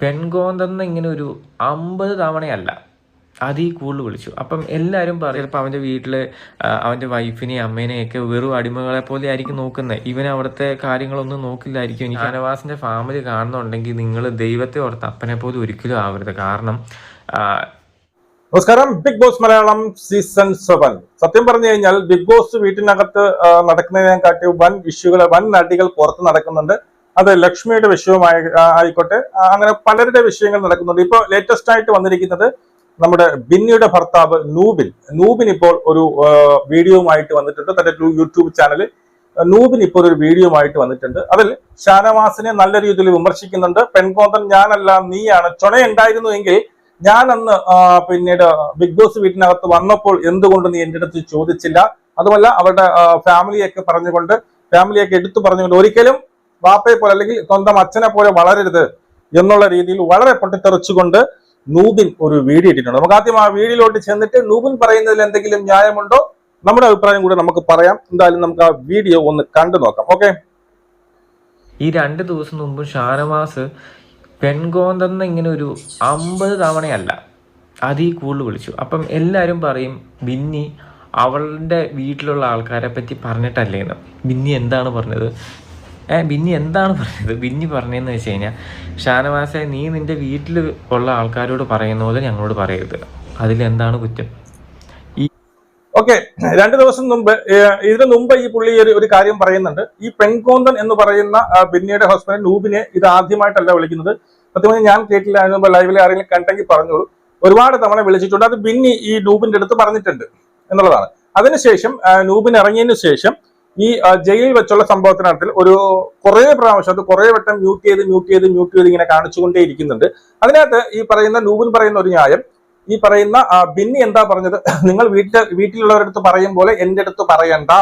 പെൺകോന്തെന്ന് ഇങ്ങനെ ഒരു അമ്പത് തവണയല്ല. അതിൽ കൂടുതൽ വിളിച്ചു. അപ്പം എല്ലാവരും പറയും ചിലപ്പോൾ അവന്റെ വീട്ടിൽ അവന്റെ വൈഫിനെയും അമ്മേനെയൊക്കെ വെറും അടിമകളെ പോലെ ആയിരിക്കും നോക്കുന്നത് ഇവൻ അവിടുത്തെ കാര്യങ്ങളൊന്നും നോക്കില്ലായിരിക്കും. എനിക്ക് അനവാസിന്റെ ഫാമിലി കാണുന്നുണ്ടെങ്കിൽ നിങ്ങൾ ദൈവത്തെ ഓർത്ത് അപ്പനെ പോലെ ഒരിക്കലും ആവരുത്. കാരണം നമസ്കാരം. Bigg Boss Malayalam season seven. സത്യം പറഞ്ഞു കഴിഞ്ഞാൽ ബിഗ് ബോസ് വീട്ടിനകത്ത് നടക്കുന്നതിനെക്കാട്ടി വൻ ഇഷ്യൂകൾ വൻ നടികൾ പുറത്ത് നടക്കുന്നുണ്ട്. അത് ലക്ഷ്മിയുടെ വിഷയവുമായി ആയിക്കോട്ടെ. അങ്ങനെ പലരുടെ വിഷയങ്ങൾ നടക്കുന്നുണ്ട്. ഇപ്പോൾ ലേറ്റസ്റ്റ് ആയിട്ട് വന്നിരിക്കുന്നത് നമ്മുടെ ബിന്നിയുടെ ഭർത്താവ് നൂബിൻ. നൂബിൻ ഇപ്പോൾ ഒരു വീഡിയോ വീഡിയോയുമായിട്ട് വന്നിട്ടുണ്ട്. തന്റെ യൂട്യൂബ് ചാനൽ നൂബിൻ ഇപ്പോൾ ഒരു വീഡിയോയുമായിട്ട് വന്നിട്ടുണ്ട്. അതിൽ ഷാനവാസിനെ നല്ല രീതിയിൽ വിമർശിക്കുന്നുണ്ട്. പെൺകോന്തൻ ഞാനല്ല നീയാണ്. ചുണയുണ്ടായിരുന്നു എങ്കിൽ ഞാൻ അന്ന് പിന്നീട് ബിഗ് ബോസ് വീട്ടിനകത്ത് വന്നപ്പോൾ എന്തുകൊണ്ട് നീ എന്റെ അടുത്ത് ചോദിച്ചില്ല? അതുമല്ല അവരുടെ ഫാമിലിയൊക്കെ പറഞ്ഞുകൊണ്ട് ഫാമിലിയൊക്കെ എടുത്തു പറഞ്ഞുകൊണ്ട് ഒരിക്കലും വാപ്പയെ പോലെ അല്ലെങ്കിൽ സ്വന്തം അച്ഛനെ പോലെ വളരരുത് എന്നുള്ള രീതിയിൽ വളരെ പൊട്ടിത്തെറിച്ചുകൊണ്ട് നൂബിൻ ഒരു വീഡിയോ ഇട്ടിട്ടുണ്ട്. നമുക്ക് ആദ്യം ആ വീഡിയോയിലോട്ട് ചെന്നിട്ട് നൂബിൻ പറയുന്നതിൽ എന്തെങ്കിലും ന്യായമുണ്ടോ? നമ്മുടെ അഭിപ്രായം കൂടെ നമുക്ക് പറയാം. എന്തായാലും നമുക്ക് ആ വീഡിയോ ഒന്ന് കണ്ടു നോക്കാം. ഓക്കെ? ഈ രണ്ട് ദിവസം മുമ്പ് ഷാനവാസ് പെൺകോന്തെന്ന് ഇങ്ങനെ ഒരു അമ്പത് തവണയല്ല അതിൽ കൂടുതൽ വിളിച്ചു. അപ്പം എല്ലാവരും പറയും ബിന്നി അവളുടെ വീട്ടിലുള്ള ആൾക്കാരെ പറ്റി പറഞ്ഞിട്ടല്ലേന്ന്. ബിന്നി എന്താണ് പറഞ്ഞത്? ബിന്നി എന്താണ് പറഞ്ഞത്? ബിന്നി പറഞ്ഞതെന്ന് വെച്ച് കഴിഞ്ഞാൽ ഷാനവാസെ നീ നിന്റെ വീട്ടിൽ ഉള്ള ആൾക്കാരോട് പറയുന്ന പോലെ ഞങ്ങളോട് പറയരുത്. അതിലെന്താണ് കുറ്റം? ഓക്കെ രണ്ടു ദിവസം മുമ്പ് ഇതിനു മുമ്പ് ഈ പുള്ളി ഒരു ഒരു കാര്യം പറയുന്നുണ്ട്. ഈ പെൺകോന്തൻ എന്ന് പറയുന്ന ബിന്നിയുടെ ഹസ്ബൻഡ് നൂബിനെ ഇത് ആദ്യമായിട്ടല്ല വിളിക്കുന്നത്. സത്യമായി ഞാൻ കേട്ടില്ല അതിന് ലൈവിൽ ആരെങ്കിലും കണ്ടെങ്കിൽ പറഞ്ഞോളൂ. ഒരുപാട് തവണ വിളിച്ചിട്ടുണ്ട്. അത് ബിന്നി ഈ നൂബിന്റെ അടുത്ത് പറഞ്ഞിട്ടുണ്ട് എന്നുള്ളതാണ്. അതിനുശേഷം നൂബിൻ ഇറങ്ങിയതിനു ശേഷം ഈ ജയിലിൽ വെച്ചുള്ള സംഭവത്തിനകത്തിൽ ഒരു കുറേ പ്രാവശ്യം അത് കുറേ വട്ടം മ്യൂട്ട് ചെയ്ത് മ്യൂട്ട് ചെയ്ത് മ്യൂട്ട് ചെയ്ത് ഇങ്ങനെ കാണിച്ചുകൊണ്ടേ ഇരിക്കുന്നുണ്ട്. അതിനകത്ത് ഈ പറയുന്ന നൂബിൻ പറയുന്ന ഒരു ന്യായം ഈ പറയുന്ന ബിന്നി എന്താ പറഞ്ഞത്? നിങ്ങൾ വീട്ടിൽ വീട്ടിലുള്ളവരടുത്ത് പറയും പോലെ എന്റെ അടുത്ത് പറയണ്ട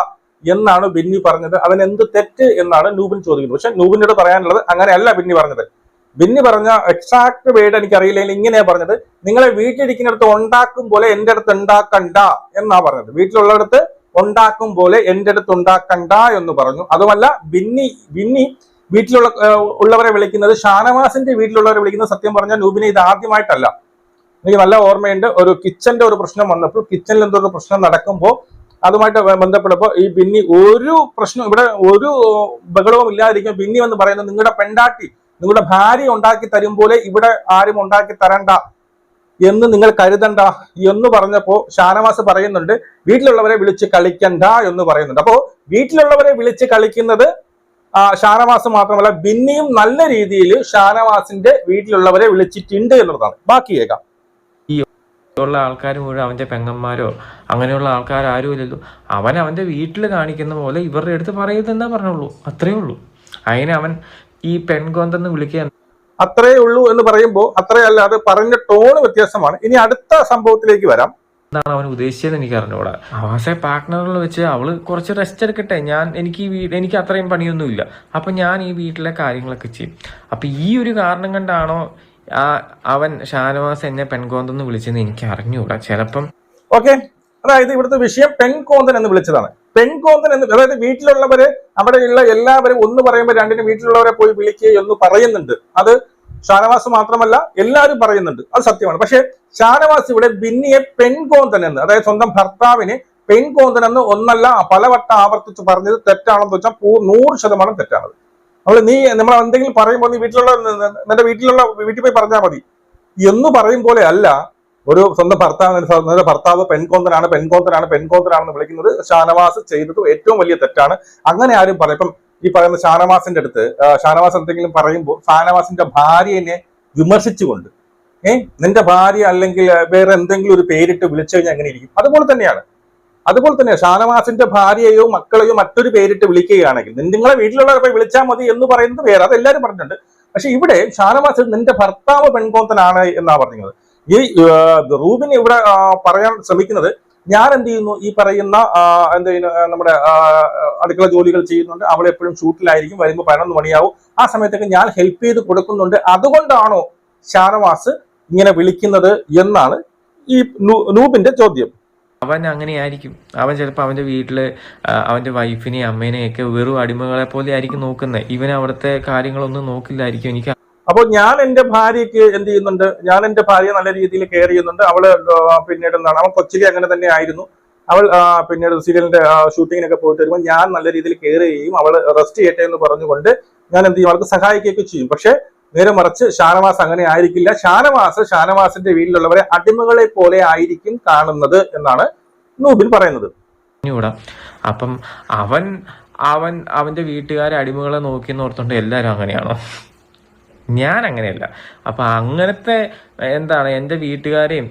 എന്നാണ് ബിന്നി പറഞ്ഞത്. അവൻ എന്ത് തെറ്റ് എന്നാണ് നൂബിൻ ചോദിക്കുന്നത്. പക്ഷെ നൂബിനോട് പറയാനുള്ളത് അങ്ങനെയല്ല ബിന്നി പറഞ്ഞത്. ബിന്നി പറഞ്ഞ എക്സാക്ട് വേർഡ് എനിക്കറിയില്ലെങ്കിൽ ഇങ്ങനെയാ പറഞ്ഞത്. നിങ്ങളെ വീട്ടിലിരിക്കുന്നിടത്ത് ഉണ്ടാക്കും പോലെ എന്റെ അടുത്ത് ഉണ്ടാക്കണ്ട എന്നാ പറഞ്ഞത്. വീട്ടിലുള്ളടത്ത് ഉണ്ടാക്കും പോലെ എന്റെ അടുത്ത് ഉണ്ടാക്കണ്ട എന്ന് പറഞ്ഞു. അതുമല്ല ബിന്നി ബിന്നി വീട്ടിലുള്ള ഉള്ളവരെ വിളിക്കുന്നത് ഷാനവാസിന്റെ വീട്ടിലുള്ളവരെ വിളിക്കുന്നത് സത്യം പറഞ്ഞാൽ നൂബിനെ ഇത് ആദ്യമായിട്ടല്ല. എനിക്ക് നല്ല ഓർമ്മയുണ്ട് ഒരു കിച്ചന്റെ ഒരു പ്രശ്നം വന്നപ്പോൾ കിച്ചനിൽ എന്തോ ഒരു പ്രശ്നം നടക്കുമ്പോൾ അതുമായിട്ട് ബന്ധപ്പെടുമ്പോൾ ഈ ബിന്നി ഒരു പ്രശ്നം ഇവിടെ ഒരു ബഹളവും ഇല്ലാതിരിക്കും ബിന്നി എന്ന് പറയുന്നത് നിങ്ങളുടെ പെണ്ടാട്ടി നിങ്ങളുടെ ഭാര്യ ഉണ്ടാക്കി തരും പോലെ ഇവിടെ ആരും ഉണ്ടാക്കി തരണ്ട. എന്ന് നിങ്ങൾ കരുതണ്ട എന്ന് പറഞ്ഞപ്പോ ഷാനവാസ് പറയുന്നുണ്ട് വീട്ടിലുള്ളവരെ വിളിച്ച് കളിക്കണ്ട എന്ന് പറയുന്നുണ്ട്. അപ്പോ വീട്ടിലുള്ളവരെ വിളിച്ച് കളിക്കുന്നത് ഷാനവാസ് മാത്രമല്ല ബിന്നിയും നല്ല രീതിയിൽ ഷാനവാസിന്റെ വീട്ടിലുള്ളവരെ വിളിച്ചിട്ടുണ്ട് എന്നുള്ളതാണ്. ബാക്കി കേൾക്കാം. ഉള്ള ആൾക്കാർ മുഴുവൻ അവന്റെ പെങ്ങന്മാരോ അങ്ങനെയുള്ള ആൾക്കാർ ആരും ഇല്ലല്ലോ. അവൻ അവന്റെ വീട്ടിൽ കാണിക്കുന്ന പോലെ ഇവരുടെ അടുത്ത് പറയുന്നതെന്നാ പറഞ്ഞുള്ളൂ. അത്രേ ഉള്ളൂ. അതിനെ അവൻ ഈ പെൺകൊന്തെന്ന് വിളിക്കുക അത്രേ ഉള്ളൂ എന്ന് പറയുമ്പോൾ അത്രയല്ല അത് പറഞ്ഞ ടോണ് വ്യത്യാസമാണ്. ഇനി അടുത്ത സംഭവത്തിലേക്ക് വരാം. എന്താണ് അവൻ ഉദ്ദേശിച്ചത് എനിക്ക് അറിഞ്ഞൂടാ. അവസെ പാർട്ട്ണറിൽ വെച്ച് അവൾ കുറച്ച് റെസ്റ്റ് എടുക്കട്ടെ. ഞാൻ എനിക്ക് ഈ വീട് എനിക്ക് അത്രയും പണിയൊന്നുമില്ല. അപ്പൊ ഞാൻ ഈ വീട്ടിലെ കാര്യങ്ങളൊക്കെ ചെയ്യും. അപ്പൊ ഈ ഒരു കാരണം കണ്ടാണോ ആ അവൻ ഷാനവാസ് എന്നെ പെൺകോന്തെന്ന് വിളിച്ചെന്ന് എനിക്ക് അറിഞ്ഞൂടാ. ചിലപ്പം ഓക്കെ അതായത് ഇവിടുത്തെ വിഷയം പെൺകോന്തൻ എന്ന് വിളിച്ചതാണ്. പെൺകോന്തൻ എന്ന് അതായത് വീട്ടിലുള്ളവര് അവിടെയുള്ള എല്ലാവരും ഒന്ന് പറയുമ്പോൾ രണ്ടിന് വീട്ടിലുള്ളവരെ പോയി വിളിക്കുക എന്ന് പറയുന്നുണ്ട്. അത് ഷാനവാസ് മാത്രമല്ല എല്ലാവരും പറയുന്നുണ്ട്. അത് സത്യമാണ്. പക്ഷെ ഷാനവാസ് ഇവിടെ ബിന്നിയെ പെൺകോന്തൻ എന്ന് അതായത് സ്വന്തം ഭർത്താവിനെ പെൺകോന്തൻ എന്ന് ഒന്നല്ല പലവട്ടം ആവർത്തിച്ച് പറഞ്ഞത് തെറ്റാണെന്ന് വെച്ചാൽ നൂറ് ശതമാനം തെറ്റാണത്. നമ്മൾ നീ നമ്മൾ എന്തെങ്കിലും പറയുമ്പോൾ നീ വീട്ടിലുള്ള നിന്റെ വീട്ടിലുള്ള വീട്ടിൽ പോയി പറഞ്ഞാൽ മതി. എന്ന് പറയും പോലെ അല്ല ഒരു സ്വന്തം ഭർത്താവ് ഭർത്താവ് പെൺകോന്തനാണ് പെൺകോന്തനാണ് പെൺകോന്തനാണെന്ന് വിളിക്കുന്നത് ഷാനവാസ് ചെയ്തത് ഏറ്റവും വലിയ തെറ്റാണ്. അങ്ങനെ ആരും പറയും ഇപ്പം ഈ പറയുന്ന ഷാനവാസിന്റെ അടുത്ത് ഷാനവാസ് എന്തെങ്കിലും പറയുമ്പോൾ ഷാനവാസിന്റെ ഭാര്യനെ വിമർശിച്ചുകൊണ്ട് ഏ നിന്റെ ഭാര്യ അല്ലെങ്കിൽ വേറെ എന്തെങ്കിലും ഒരു പേരിട്ട് വിളിച്ചു കഴിഞ്ഞാൽ അങ്ങനെ ഇരിക്കും? അതുപോലെ തന്നെയാണ്. അതുപോലെ തന്നെ ഷാനവാസിന്റെ ഭാര്യയോ മക്കളെയോ മറ്റൊരു പേരിട്ട് വിളിക്കുകയാണെങ്കിൽ നിങ്ങളെ വീട്ടിലുള്ളവരെ പോയി വിളിച്ചാൽ മതി എന്ന് പറയുന്നത് വേറെ അതെല്ലാവരും പറഞ്ഞിട്ടുണ്ട്. പക്ഷെ ഇവിടെ ഷാനവാസ് നിന്റെ ഭർത്താവ് പെൺകോന്തനാണ് എന്നാ പറഞ്ഞത്. ഈ റൂബിൻ ഇവിടെ പറയാൻ ശ്രമിക്കുന്നത് ഞാൻ എന്ത് ചെയ്യുന്നു? ഈ പറയുന്ന എന്ത് നമ്മുടെ അടുക്കള ജോലികൾ ചെയ്യുന്നുണ്ട്. അവൾ എപ്പോഴും ഷൂട്ടിലായിരിക്കും. വരുമ്പോൾ പതിനൊന്ന് മണിയാവും. ആ സമയത്തൊക്കെ ഞാൻ ഹെൽപ്പ് ചെയ്ത് കൊടുക്കുന്നുണ്ട്. അതുകൊണ്ടാണോ ഷാനവാസ് ഇങ്ങനെ വിളിക്കുന്നത് എന്നാണ് ഈ നൂബിന്റെ ചോദ്യം. അവൻ അങ്ങനെയായിരിക്കും. അവൻ ചിലപ്പോൾ അവന്റെ വീട്ടിൽ അവന്റെ വൈഫിനെയും അമ്മേനെയൊക്കെ വെറും അടിമകളെ പോലെ ആയിരിക്കും നോക്കുന്നത്. ഇവൻ അവിടുത്തെ കാര്യങ്ങളൊന്നും നോക്കില്ലായിരിക്കും. എനിക്ക് അപ്പോൾ ഞാൻ എന്റെ ഭാര്യയ്ക്ക് എന്ത് ചെയ്യുന്നുണ്ട്? ഞാൻ എന്റെ ഭാര്യ നല്ല രീതിയിൽ കെയർ ചെയ്യുന്നുണ്ട്. അവൾ പിന്നീട് എന്താണ്? അവൻ കൊച്ചിലെ അങ്ങനെ തന്നെ ആയിരുന്നു. അവൾ പിന്നീട് സീരിയലിന്റെ ഷൂട്ടിങ്ങിനൊക്കെ പോയിട്ട് വരുമ്പോൾ ഞാൻ നല്ല രീതിയിൽ കെയർ ചെയ്യും. അവൾ റെസ്റ്റ് ചെയ്യട്ടെ എന്ന് പറഞ്ഞുകൊണ്ട് ഞാൻ എന്ത് ചെയ്യും? അവൾക്ക് സഹായിക്കുകയൊക്കെ ചെയ്യും. പക്ഷേ നേരെ മറിച്ച് ഷാനവാസ് അങ്ങനെ ആയിരിക്കില്ല. ഷാനവാസ് ഷാനവാസിന്റെ വീട്ടിലുള്ളവരെ അടിമകളെ പോലെ ആയിരിക്കും കാണുന്നത് എന്നാണ് നൂബിൻ പറയുന്നത്. അപ്പം അവൻ അവൻ അവന്റെ വീട്ടുകാരെ അടിമകളെ നോക്കി എന്ന് ഓർത്തോണ്ട് എല്ലാരും അങ്ങനെയാണോ? ഞാൻ അങ്ങനെയല്ല അപ്പൊ അങ്ങനത്തെ എന്താണ് എന്റെ വീട്ടുകാരെയും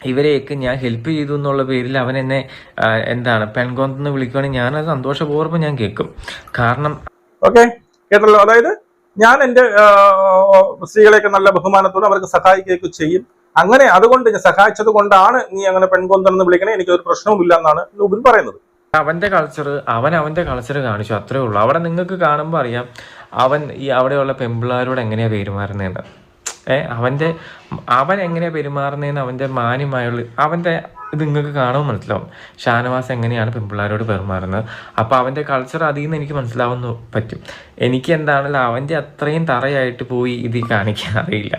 ഇവരെയൊക്കെ ഞാൻ ഹെൽപ്പ് ചെയ്തു എന്നുള്ള പേരിൽ അവൻ എന്നെ എന്താണ് എന്താണ് പെൺകോന്തെന്ന് വിളിക്കുകയാണെങ്കിൽ ഞാനത് സന്തോഷപൂർവം ഞാൻ കേൾക്കും. കാരണം ഓക്കെ കേട്ടല്ലോ? അതായത് ഞാൻ എന്റെ സ്ത്രീകളെയൊക്കെ നല്ല ബഹുമാനത്തോടെ അവർക്ക് സഹായിക്കുകയൊക്കെ ചെയ്യും. അങ്ങനെ അതുകൊണ്ട് ഞാൻ സഹായിച്ചത് കൊണ്ടാണ് നീ അങ്ങനെ പെൺകൊന്തെന്ന് വിളിക്കണേ എനിക്കൊരു പ്രശ്നവുമില്ല എന്നാണ് നൂബിൻ പറയുന്നത്. അവന്റെ കൾച്ചർ അവൻ അവന്റെ കൾച്ചർ കാണിച്ചു അത്രേ ഉള്ളൂ. അവിടെ നിങ്ങൾക്ക് കാണുമ്പോൾ അറിയാം അവൻ ഈ അവിടെയുള്ള പെമ്പിളാരോട് എങ്ങനെയാ പെരുമാറുന്നതെന്ന് ഏ അവന്റെ അവൻ എങ്ങനെയാ പെരുമാറുന്നതെന്ന് അവന്റെ മാന്യമായുള്ള അവന്റെ ഇത് നിങ്ങൾക്ക് കാണുമ്പോൾ മനസ്സിലാവും. ഷാനവാസ് എങ്ങനെയാണ് പെമ്പിള്ളാരോട് പെരുമാറുന്നത്? അപ്പോൾ അവന്റെ കൾച്ചർ അതിൽ നിന്ന് എനിക്ക് മനസ്സിലാവുന്ന പറ്റും. എനിക്ക് എന്താണല്ലോ അവന്റെ അത്രയും തറയായിട്ട് പോയി ഇത് കാണിക്കാൻ അറിയില്ല.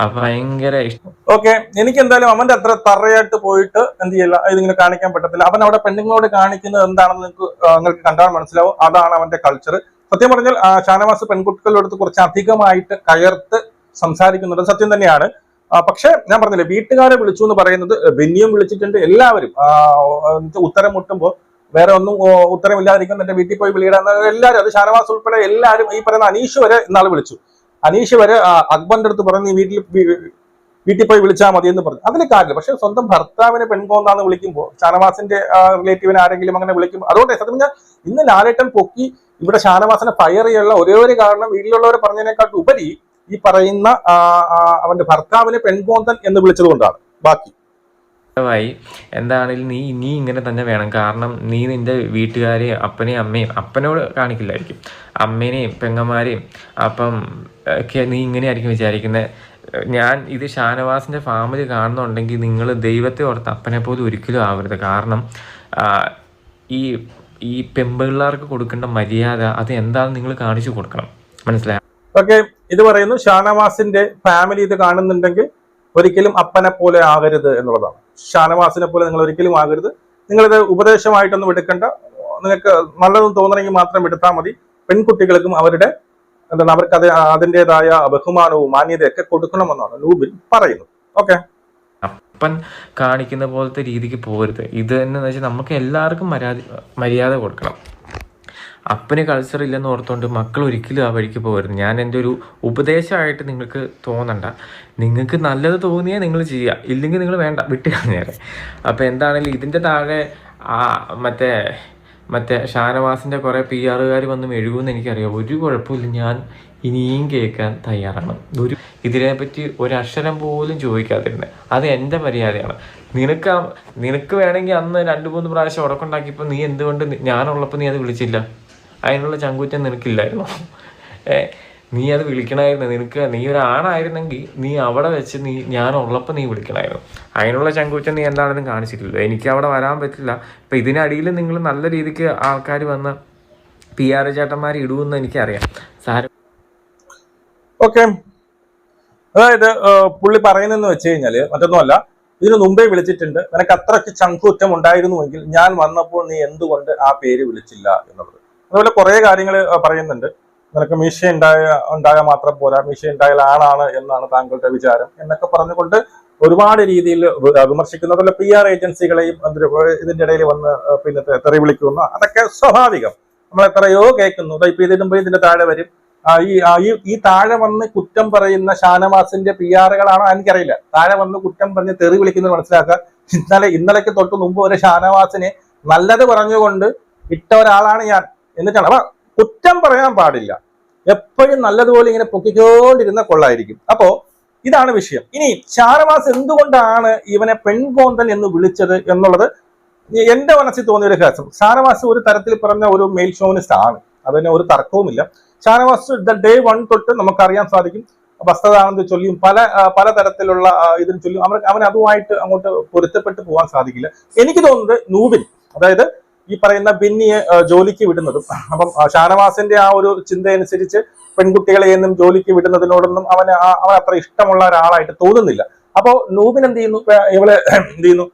അപ്പൊ ഭയങ്കര ഇഷ്ടം. ഓക്കെ എനിക്ക് എന്തായാലും അവന്റെ അത്ര തറയായിട്ട് പോയിട്ട് എന്ത് ചെയ്യില്ല ഇതിങ്ങനെ കാണിക്കാൻ പറ്റത്തില്ല. അവൻ അവിടെ പെണ്ണുങ്ങളോട് കാണിക്കുന്നത് എന്താണെന്ന് നിങ്ങൾക്ക് നിങ്ങൾക്ക് കണ്ടാൽ മനസ്സിലാവും. അതാണ് അവന്റെ കൾച്ചർ സത്യം പറഞ്ഞാൽ ഷാനവാസ് പെൺകുട്ടികളുടെ അടുത്ത് കുറച്ച് അധികമായിട്ട് കയർത്ത് സംസാരിക്കുന്നുണ്ട് സത്യം തന്നെയാണ്. പക്ഷേ ഞാൻ പറഞ്ഞില്ലേ വീട്ടുകാരെ വിളിച്ചു എന്ന് പറയുന്നത് ബെന്നിയും വിളിച്ചിട്ടുണ്ട്. എല്ലാവരും ഉത്തരം മുട്ടുമ്പോൾ വേറെ ഒന്നും ഉത്തരമില്ലാതിരിക്കും എന്റെ വീട്ടിൽ പോയി വിളിയിടാൻ എല്ലാവരും അത് ഷാനവാസ് ഉൾപ്പെടെ എല്ലാവരും ഈ പറയുന്ന അനീഷ് വരെ ഇന്നാൾ വിളിച്ചു. അനീഷ് വരെ അക്ബറിന്റെ അടുത്ത് പറഞ്ഞ് ഈ വീട്ടിൽ വീട്ടിൽ പോയി വിളിച്ചാൽ മതി എന്ന് പറഞ്ഞു. അതിന് കാര്യമില്ല പക്ഷെ സ്വന്തം ഭർത്താവിനെ പെൺകോന്നാന്ന് വിളിക്കുമ്പോൾ ഷാനവാസിന്റെ റിലേറ്റീവിനെ ആരെങ്കിലും അങ്ങനെ വിളിക്കുമ്പോൾ അതുകൊണ്ട് സത്യം പറഞ്ഞാൽ ഇന്ന് ലാലേട്ടൻ പൊക്കി ഇവിടെ ഷാനവാസിനെ ഫയർ ചെയ്യാനുള്ള ഒരേ ഒരു കാരണം വീട്ടിലുള്ളവർ പറഞ്ഞതിനേക്കാൾ ഉപരി ഈ പറയുന്ന അവന്റെ ഭർത്താവിനെ പെൺകോന്തൻ എന്ന് വിളിച്ചത് കൊണ്ടാണ് ബാക്കി. ായി എന്താണെങ്കിലും നീ നീ ഇങ്ങനെ തന്നെ വേണം. കാരണം നീ നിന്റെ വീട്ടുകാരെയും അപ്പനെയും അമ്മയും അപ്പനോട് കാണിക്കില്ലായിരിക്കും. അമ്മേനെയും പെങ്ങന്മാരെയും അപ്പം ഒക്കെ നീ ഇങ്ങനെയായിരിക്കും വിചാരിക്കുന്നത് ഞാൻ ഇത് ഷാനവാസിന്റെ ഫാമിലി കാണുന്നുണ്ടെങ്കിൽ നിങ്ങൾ ദൈവത്തെ ഓർത്ത് അപ്പനെ പോലും ഒരിക്കലും ആവരുത്. കാരണം ഈ ഈ പെമ്പിള്ളേർക്ക് കൊടുക്കേണ്ട മര്യാദ അത് എന്താണെന്ന് നിങ്ങൾ കാണിച്ചു കൊടുക്കണം. മനസ്സിലായോ? ഓക്കെ ഇത് പറയുന്നു ഷാനവാസിന്റെ ഫാമിലി ഇത് കാണുന്നുണ്ടെങ്കിൽ ഒരിക്കലും അപ്പനെ പോലെ ആകരുത് എന്നുള്ളതാണ്. ഷാനവാസിനെ പോലെ നിങ്ങൾ ഒരിക്കലും ആകരുത്. നിങ്ങളിത് ഉപദേശമായിട്ടൊന്നും എടുക്കണ്ട. നിങ്ങൾക്ക് നല്ലതെന്ന് തോന്നണമെങ്കിൽ മാത്രം എടുത്താൽ മതി. പെൺകുട്ടികൾക്കും അവരുടെ എന്താണ് അവർക്ക് അത് അതിന്റെതായ ബഹുമാനവും മാന്യതയൊക്കെ കൊടുക്കണമെന്നാണ് ലൂബിൻ പറയുന്നത്. ഓക്കെ. അപ്പൻ കാണിക്കുന്ന പോലത്തെ രീതിക്ക് പോകരുത്. ഇത് എന്നു വെച്ചാൽ നമുക്ക് എല്ലാവർക്കും മര്യാദ മര്യാദ കൊടുക്കണം. അപ്പന് കൾച്ചർ ഇല്ലെന്ന് ഓർത്തുകൊണ്ട് മക്കൾ ഒരിക്കലും ആ വഴിക്ക് പോകരുത്. ഞാൻ എന്റെ ഒരു ഉപദേശമായിട്ട് നിങ്ങൾക്ക് തോന്നണ്ട. നിങ്ങൾക്ക് നല്ലത് തോന്നിയാൽ നിങ്ങൾ ചെയ്യുക ഇല്ലെങ്കിൽ നിങ്ങൾ വേണ്ട വിട്ട് കളഞ്ഞേരെ. അപ്പോൾ എന്താണെങ്കിലും ഇതിന്റെ താഴെ മറ്റേ മറ്റേ ഷാനവാസിന്റെ കുറേ പി ആറുകാർ വന്ന് മെഴുകുമെന്ന് എനിക്കറിയാം. ഒരു കുഴപ്പമില്ല ഞാൻ ഇനിയും കേൾക്കാൻ തയ്യാറാണ്. ഒരു ഇതിനെപ്പറ്റി ഒരക്ഷരം പോലും ചോദിക്കാതിരുന്നത് അത് എന്റെ മര്യാദയാണ്. നിനക്ക് നിനക്ക് വേണമെങ്കിൽ അന്ന് രണ്ട് മൂന്ന് പ്രാവശ്യം ഉറക്കുണ്ടാക്കിയപ്പോൾ നീ എന്തുകൊണ്ട് ഞാനുള്ളപ്പോൾ നീ അത് വിളിച്ചില്ല? അതിനുള്ള ചങ്കൂറ്റം നിനക്കില്ലായിരുന്നു. ഏ നീ അത് വിളിക്കണമായിരുന്നു. നിനക്ക് നീ ഒരു ആണായിരുന്നെങ്കിൽ നീ അവിടെ വെച്ച് നീ ഞാനുള്ളപ്പോൾ നീ വിളിക്കണമായിരുന്നു. അതിനുള്ള ചങ്കൂറ്റം നീ എന്താണെന്ന് കാണിച്ചിട്ടില്ല. എനിക്ക് അവിടെ വരാൻ പറ്റില്ല. ഇപ്പം ഇതിനടിയിൽ നിങ്ങൾ നല്ല രീതിക്ക് ആൾക്കാർ വന്ന് പി ആർ ചേട്ടന്മാർ ഇടുമെന്ന് എനിക്കറിയാം. സാരം ഓക്കെ. അതായത് പുള്ളി പറയുന്നതെന്ന് വെച്ച് കഴിഞ്ഞാൽ മറ്റൊന്നുമല്ല ഇതിനു മുമ്പേ വിളിച്ചിട്ടുണ്ട്. നിനക്ക് അത്രയ്ക്ക് ചങ്കുറ്റം ഉണ്ടായിരുന്നുവെങ്കിൽ ഞാൻ വന്നപ്പോൾ നീ എന്തുകൊണ്ട് ആ പേര് വിളിച്ചില്ല എന്നുള്ളത്. അതുപോലെ കുറെ കാര്യങ്ങൾ പറയുന്നുണ്ട്. നിനക്ക് മീശ ഉണ്ടായ ഉണ്ടായ മാത്രം പോരാ. മീശ ഉണ്ടായാൽ ആണാണ് എന്നാണ് താങ്കളുടെ വിചാരം എന്നൊക്കെ പറഞ്ഞുകൊണ്ട് ഒരുപാട് രീതിയിൽ വിമർശിക്കുന്ന. അതുപോലെ പി ആർ ഏജൻസികളെയും ഇതിന്റെ ഇടയിൽ വന്ന് പിന്നെ തെറി വിളിക്കുന്നു. അതൊക്കെ സ്വാഭാവികം. നമ്മൾ എത്രയോ കേൾക്കുന്നു ഇപ്പൊ ഇതിടുമ്പോ ഇതിന്റെ താഴെ വരും. ഈ ഈ താഴെ വന്ന് കുറ്റം പറയുന്ന ഷാനവാസിന്റെ പി ആറുകളാണോ? എനിക്കറിയില്ല. താഴെ വന്ന് കുറ്റം പറഞ്ഞ് തെറി വിളിക്കുന്നത് മനസ്സിലാക്കുക. ഇന്നലെ ഇന്നലേക്ക് തൊട്ട് മുമ്പ് ഒരു ഷാനവാസിനെ നല്ലത് പറഞ്ഞുകൊണ്ട് ഇട്ട ഒരാളാണ് ഞാൻ. എന്നിട്ടാണ്. അപ്പൊ കുറ്റം പറയാൻ പാടില്ല. എപ്പോഴും നല്ലതുപോലെ ഇങ്ങനെ പൊക്കിക്കൊണ്ടിരുന്ന കൊള്ളായിരിക്കും. അപ്പോ ഇതാണ് വിഷയം. ഇനി ഷാനവാസ് എന്തുകൊണ്ടാണ് ഇവനെ പെൺകോന്തൻ എന്ന് വിളിച്ചത് എന്നുള്ളത് എന്റെ മനസ്സിൽ തോന്നിയ ഒരു കാര്യം ഷാനവാസ് ഒരു തരത്തിൽ പറഞ്ഞ ഒരു മെയിൽ ഷോവിനിസ്റ്റ് ആണ് അതിന് ഒരു തർക്കവുമില്ല. ഷാനവാസ് ദ ഡേ വൺ തൊട്ട് നമുക്കറിയാൻ സാധിക്കും. വസ്ത്രദാനത്തെ ചൊല്ലിയും പല പലതരത്തിലുള്ള ഇതിന് ചൊല്ലിയും അവർ അവൻ അതുമായിട്ട് അങ്ങോട്ട് പൊരുത്തപ്പെട്ട് പോകാൻ സാധിക്കില്ല. എനിക്ക് തോന്നുന്നത് നൂബിൻ അതായത് ഈ പറയുന്ന ബിന്നിയെ ജോലിക്ക് വിടുന്നതും അപ്പം ഷാനവാസിന്റെ ആ ഒരു ചിന്തയനുസരിച്ച് പെൺകുട്ടികളെ എന്നും ജോലിക്ക് വിടുന്നതിനോടൊന്നും അവന് അവൻ അത്ര ഇഷ്ടമുള്ള ഒരാളായിട്ട് തോന്നുന്നില്ല. അപ്പോ നൂബിൻ എന്ത് ചെയ്യുന്നു? ഇവളെ എന്ത് ചെയ്യുന്നു?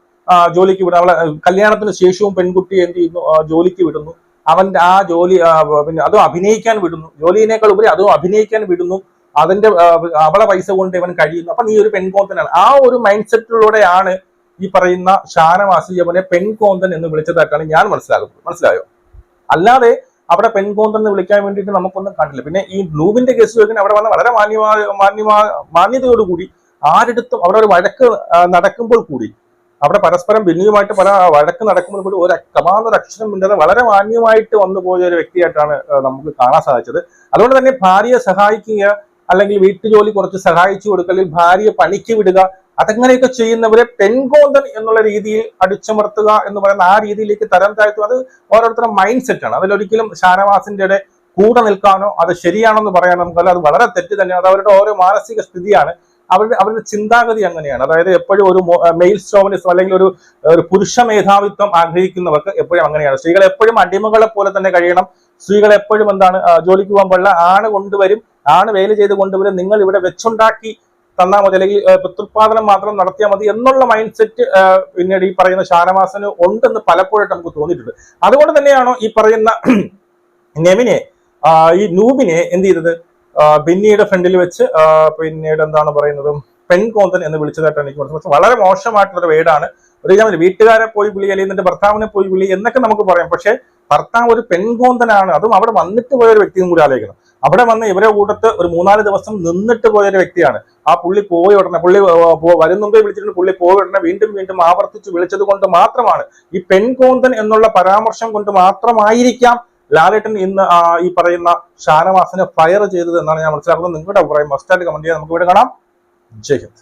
ജോലിക്ക് വിടുന്നു. അവളെ കല്യാണത്തിന് ശേഷവും പെൺകുട്ടിയെ എന്ത് ചെയ്യുന്നു? ജോലിക്ക് വിടുന്നു. അവന്റെ ആ ജോലി പിന്നെ അതും അഭിനയിക്കാൻ വിടുന്നു. ജോലിയിനേക്കാൾ ഉപരി അതും അഭിനയിക്കാൻ വിടുന്നു. അതിന്റെ അവളെ പൈസ കൊണ്ട് ഇവൻ കഴിയുന്നു. അപ്പൊ നീ ഒരു പെൺകോന്തനാണ്. ആ ഒരു മൈൻഡ് സെറ്റിലൂടെയാണ് ഈ പറയുന്ന ഷാനവാസി അവനെ പെൺകോന്തൻ എന്ന് വിളിച്ചതായിട്ടാണ് ഞാൻ മനസ്സിലാക്കുന്നത്. മനസ്സിലായോ? അല്ലാതെ അവിടെ പെൺകോന്തൻ എന്ന് വിളിക്കാൻ വേണ്ടിയിട്ട് നമുക്കൊന്നും കണ്ടില്ല പിന്നെ ഈ ബ്ലൂവിന്റെ കേസ് ചോദിക്കുന്ന അവിടെ വന്ന വളരെ മാന്യമാ മാന്യമാ മാന്യതയോടുകൂടി ആരെടുത്തും അവിടെ ഒരു വഴക്ക് നടക്കുമ്പോൾ കൂടി അവിടെ പരസ്പരം ഭിന്നിയുമായിട്ട് പല വഴക്ക് നടക്കുമ്പോൾ ഒരു കമാന്നൊരു അക്ഷരം മിണ്ടാതെ വളരെ മാന്യമായിട്ട് വന്നു പോയ ഒരു വ്യക്തിയായിട്ടാണ് നമുക്ക് കാണാൻ സാധിച്ചത്. അതുകൊണ്ട് തന്നെ ഭാര്യയെ സഹായിക്കുക അല്ലെങ്കിൽ വീട്ടുജോലി കുറച്ച് സഹായിച്ചു കൊടുക്കുക അല്ലെങ്കിൽ ഭാര്യയെ പണിക്ക് വിടുക അതങ്ങനെയൊക്കെ ചെയ്യുന്നവരെ പെൺകോന്തൻ എന്നുള്ള രീതിയിൽ അടിച്ചമർത്തുക എന്ന് പറയുന്ന ആ രീതിയിലേക്ക് തരം താഴ്ത്തുക അത് ഓരോരുത്തരുടെ മൈൻഡ് സെറ്റാണ് അതിലൊരിക്കലും ഷാനവാസിന്റെ കൂടെ നിൽക്കാനോ അത് ശരിയാണെന്ന് പറയാൻ നമുക്കല്ല അത് വളരെ തെറ്റ് തന്നെയാണ്. അത് അവരുടെ ഓരോ മാനസിക സ്ഥിതിയാണ്. അവരുടെ അവരുടെ ചിന്താഗതി അങ്ങനെയാണ്. അതായത് എപ്പോഴും ഒരു മെയിൽ സ്റ്റോമിനിസം അല്ലെങ്കിൽ ഒരു ഒരു പുരുഷ മേധാവിത്വം ആഗ്രഹിക്കുന്നവർക്ക് എപ്പോഴും അങ്ങനെയാണ്. സ്ത്രീകൾ എപ്പോഴും അടിമകളെ പോലെ തന്നെ കഴിയണം. സ്ത്രീകൾ എപ്പോഴും എന്താണ് ജോലിക്ക് പോകാൻ പാടില്ല. ആണ് കൊണ്ടുവരും. ആണ് വേല ചെയ്ത് കൊണ്ടുവരും. നിങ്ങൾ ഇവിടെ വെച്ചുണ്ടാക്കി തന്നാൽ മതി. അല്ലെങ്കിൽ പ്രത്യുത്പാദനം മാത്രം നടത്തിയാൽ മതി എന്നുള്ള മൈൻഡ് സെറ്റ് പിന്നീട് ഈ പറയുന്ന ഷാനവാസന് ഉണ്ടെന്ന് പലപ്പോഴായിട്ട് നമുക്ക് തോന്നിയിട്ടുണ്ട്. അതുകൊണ്ട് തന്നെയാണോ ഈ പറയുന്ന നെമിനെ ഈ നൂബിനെ എന്ത് ചെയ്തത്? ബിന്നിയുടെ ഫ്രണ്ടിൽ വെച്ച് പിന്നീട് എന്താണ് പറയുന്നത് പെൺകോന്തൻ എന്ന് വിളിച്ചതായിട്ടാണ് എനിക്ക് മനസ്സിലായത്. വളരെ മോശമായിട്ടുള്ള വേടാണ്. ഒരു ഞാൻ വീട്ടുകാരെ പോയി വിളി അല്ലെങ്കിൽ നിന്റെ ഭർത്താവിനെ പോയി വിളി എന്നൊക്കെ നമുക്ക് പറയാം. പക്ഷെ ഭർത്താവ് ഒരു പെൺകോന്തനാണ്. അതും അവിടെ വന്നിട്ട് പോയ ഒരു വ്യക്തിയും കൂടി ആലോചിക്കണം. അവിടെ വന്ന് ഇവരെ കൂട്ടത്ത് ഒരു മൂന്നാൽ ദിവസം നിന്നിട്ട് പോയ ഒരു വ്യക്തിയാണ്. ആ പുള്ളി പോയി ഉടനെ പുള്ളി വരുന്നുമ്പേ വിളിച്ചിട്ടുണ്ട് പുള്ളി പോയി ഉടനെ വീണ്ടും വീണ്ടും ആവർത്തിച്ച് വിളിച്ചത് കൊണ്ട് മാത്രമാണ്. ഈ പെൺകോന്തൻ എന്നുള്ള പരാമർശം കൊണ്ട് മാത്രമായിരിക്കാം ലാലേട്ടൻ ഇന്ന് ഈ പറയുന്ന ഷാനവാസിനെ ഫയർ ചെയ്തത് എന്നാണ് ഞാൻ മനസ്സിലാക്കുന്നത്. നിങ്ങളുടെ അഭിപ്രായം മസ്റ്റായിട്ട് കമന്റ് ചെയ്യാൻ നമുക്ക് ഇവിടെ കാണാം. ജയ് ഹിന്ദ്.